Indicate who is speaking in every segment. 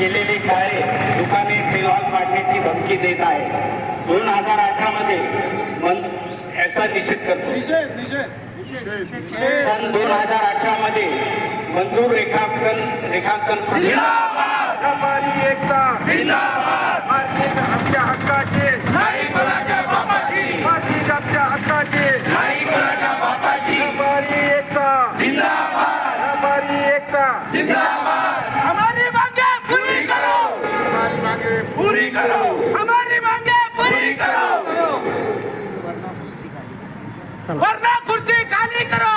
Speaker 1: केलेली गाळे दुकाने सेलॉल पाडण्याची धमकी देत आहे. दोन हजार अठरा मध्ये मन याचा निषेध करतो. सन दोन हजार अठरा मध्ये मंजूर रेखांकन रेखांकन
Speaker 2: एकता. हक्काचे. हक्काचे व्यापारी एकता व्यापारी एकता
Speaker 3: हमारी मांगे पूरी करो
Speaker 2: हमारी मागे
Speaker 1: पूरी करो
Speaker 3: हमारी मांगे पूरी करो वरना कुर्सी खाली करो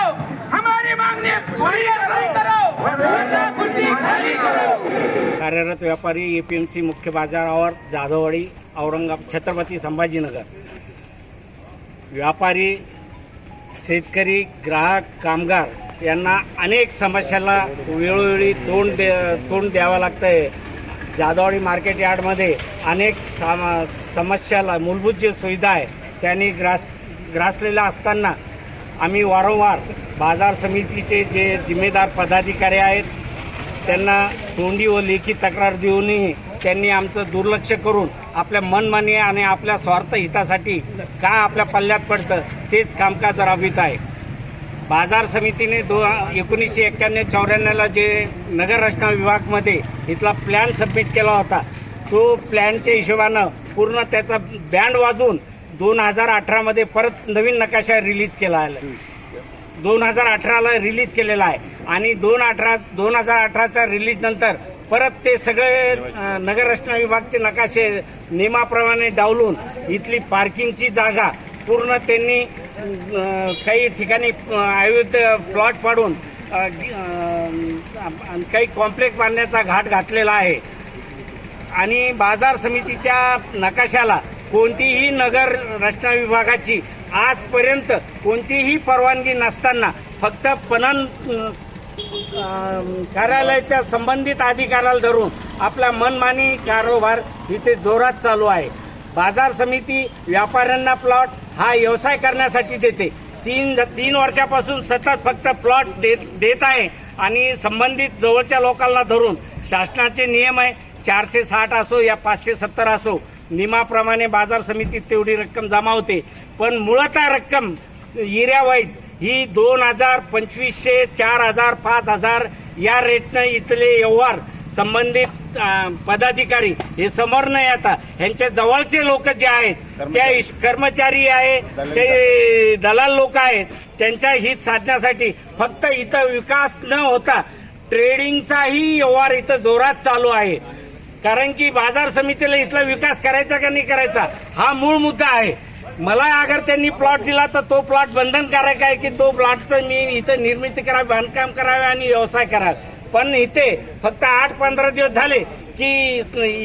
Speaker 3: हमारी मांगे पूरी करो वरना कुर्सी खाली करो
Speaker 4: कार्यरत व्यापारी ए पी एम सी मुख्य बाजारावर जाधववाडी औरंगाबाद छत्रपती संभाजीनगर. व्यापारी शेतकरी ग्राहक कामगार यांना अनेक समस्याला वेळोवेळी तोंड दे तोंड द्यावं लागतं आहे जाधववाडी मार्केट यार्डमध्ये अनेक साम समस्याला मूलभूत जे सुविधा आहे त्यांनी ग्रास ग्रासलेल्या असताना आम्ही वारंवार बाजार समितीचे जे जिम्मेदार पदाधिकारी आहेत त्यांना तोंडी व लेखी तक्रार देऊनही त्यांनी आमचं दुर्लक्ष करून आपल्या मनमानी आणि आपल्या स्वार्थ हितासाठी का आपल्या पल्ल्यात पडतं तेच कामकाज राबवित आहे. बाजार समितीने दो एकोणीसशे एक्क्याण्णव चौऱ्याण्णवला जे नगर रचना विभागमध्ये इथला प्लॅन सबमिट केला होता तो प्लॅनच्या हिशोबानं पूर्ण त्याचा बँड वाजून दोन हजार अठरामध्ये परत नवीन नकाशा रिलीज केला आहे. दोन हजार अठराला रिलीज केलेला आहे. आणि दोन अठरा दोन हजार अठराच्या रिलीज नंतर परत ते सगळे नगररचना विभागचे नकाशे नियमाप्रमाणे डावलून इथली पार्किंगची जागा पूर्ण त्यांनी काही ठिकाणी अ, अवैध प्लॉट पाडून आणि काही कॉम्प्लेक्स बांधण्याचा घाट घातलेला आहे. आणि बाजार समितीच्या नकाशाला कोणतीही नगर रचना विभागाची आजपर्यंत कोणतीही परवानगी नसताना फक्त पणन कार्यालयाच्या संबंधित अधिकाऱ्याला धरून आपला मनमानी कारोबार इथे जोरात चालू आहे. बाजार समिती व्यापाऱ्यांना प्लॉट हा व्यवसाय करण्यासाठी देते. तीन तीन वर्षापासून सतत फक्त प्लॉट देत देत आहे आणि संबंधित जवळच्या लोकांना धरून शासनाचे नियम आहे चारशे साठ असो या पाचशे सत्तर असो नियमाप्रमाणे बाजार समितीत तेवढी रक्कम जमा होते. पण मुळतः रक्कम एरिया ही दोन हजार पंचवीसशे चार हजार पाच हजार या रेटनं इथले व्यवहार संबंधित पदाधिकारी हे समोर नाही आता. ह्यांच्या जवळचे लोक जे आहेत त्या कर्मचारी आहे ते दलाल लोक आहेत त्यांच्या हित साधण्यासाठी फक्त इथं विकास न होता ट्रेडिंगचाही व्यवहार इथं जोरात चालू आहे. कारण की बाजार समितीला इथला विकास करायचा का नाही करायचा हा मूळ मुद्दा आहे. मला अगर त्यांनी प्लॉट दिला तर तो प्लॉट बंधनकारक आहे की तो प्लॉटचं मी इथं निर्मिती करावी बांधकाम करावे आणि व्यवसाय करावे. पण इथे फक्त आठ पंधरा दिवस झाले की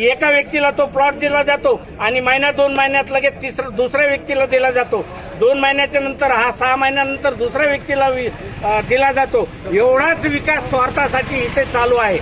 Speaker 4: एका व्यक्तीला तो प्लॉट दिला जातो आणि महिन्या दोन महिन्यात लगेच तिसरं दुसऱ्या व्यक्तीला दिला जातो. दोन महिन्याच्या नंतर हा सहा महिन्यानंतर दुसऱ्या व्यक्तीला वि- दिला जातो. एवढाच विकास स्वार्थासाठी इथे चालू आहे.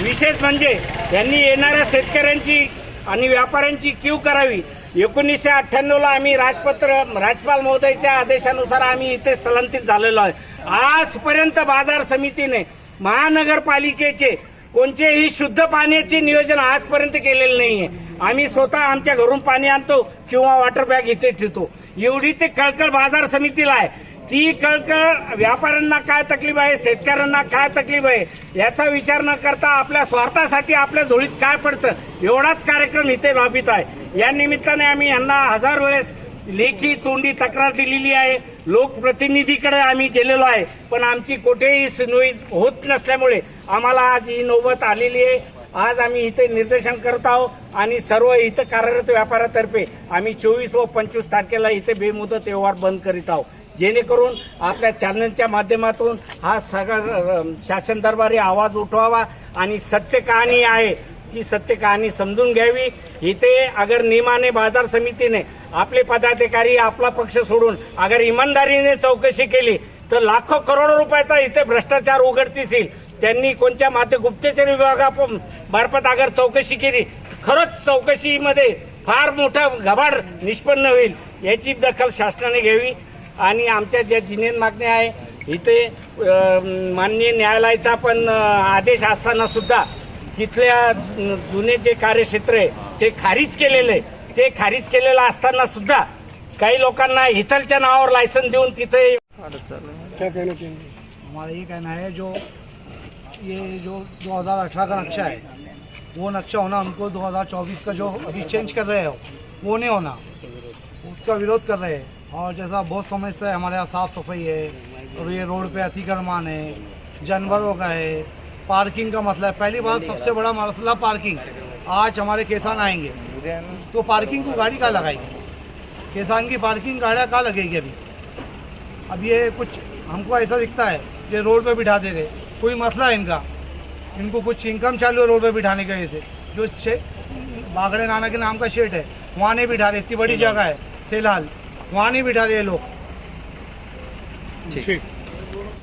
Speaker 4: विशेष म्हणजे यांनी येणाऱ्या शेतकऱ्यांची आणि व्यापाऱ्यांची क्यू करावी. एकोणीसशे अठ्ठ्याण्णवला आम्ही राजपत्र राजपाल महोदयच्या आदेशानुसार आम्ही इथे स्थलांतरित झालेलो आहे. आजपर्यंत बाजार समितीने महानगरपालिकेचे कोणतेही शुद्ध पाण्याचे नियोजन आजपर्यंत केलेलं आहे आम्ही स्वतः आमच्या घरून पाणी आणतो किंवा वॉटर बॅग इथे ठेवतो. एवढी ते कळकळ बाजार समितीला आहे. ती कळकळ व्यापाऱ्यांना काय तकलीफ आहे शेतकऱ्यांना काय तकलीफ आहे याचा विचार न करता आपल्या स्वार्थासाठी आपल्या धुळीत काय पडतं एवढाच कार्यक्रम इथे राबित आहे. या निमित्ताने आम्ही यांना हजार वेळेस लेखी तोंडी तक्रार दिलेली आहे. लोकप्रतिनिधीकडे आम्ही गेलेलो आहे. पण आमची कुठेही सुनवाई होत नसल्यामुळे आम्हाला आज ही नौबत आलेली आहे. आज आम्ही इथे निर्देशन करत आहोत आणि सर्व इथं कार्यरत व्यापाऱ्यातर्फे आम्ही चोवीस व पंचवीस तारखेला इथे बेमुदत व्यवहार बंद करीत आहोत. जेणेकरून आपल्या चॅनलच्या माध्यमातून हा सगळा शासन दरबारी आवाज उठवावा आणि सत्य कहाणी आहे ती सत्य कहाणी समजून घ्यावी. इथे अगर नियमाने बाजार समितीने आपले पदाधिकारी आपला पक्ष सोडून अगर इमानदारीने चौकशी केली तर लाखो करोडो रुपयाचा इथे भ्रष्टाचार उघडतीस येईल त्यांनी कोणत्या माध्यम गुप्तचर विभागामार्फत अगर चौकशी केली खरंच चौकशीमध्ये फार मोठा घबाड निष्पन्न होईल याची दखल शासनाने घ्यावी. आणि आमच्या ज्या जिनेन मागण्या आहे इथे माननीय न्यायालयाचा पण आदेश असताना सुद्धा तिथल्या जुने जे कार्यक्षेत्र आहे ते खारिज केलेलं आहे ते खारिज केलेलं असताना सुद्धा काही लोकांना इथलच्या नावावर लायसन देऊन तिथे
Speaker 5: हमारा ये कहना है जो ये जो 2018 का नक्शा है वो नक्शा होना हमको 2024 का जो अभी चेंज कर रहे हो वो नहीं होना। उसका विरोध कर रहे हैं। और जैसा बहुत समय से हमारे यहाँ साफ़ सफ़ाई है, और ये रोड पे अतिक्रमण है, जानवरों का है, पार्किंग का मसला है। पहली बात, सबसे बड़ा मसला पार्किंग। आज हमारे किसान आएँगे। तो पार्किंग को गाड़ी कहाँ लगाएगी? किसान की पार्किंग गाड़ियाँ कहाँ लगेगी अभी? अब ये कुछ, हमको ऐसा दिखता है कि रोड पे बिठा दे रहे कोई मसला है इनका? इनको कुछ इनकम चालू है रोड पे बिठाने की वजह से जो बागड़े नाना के नाम का शेड है, वहाँ नहीं बिठा रहे। इतनी बड़ी जगह है, सेलाल। वहाँ नहीं बिठा रहे लोग
Speaker 2: ठीक.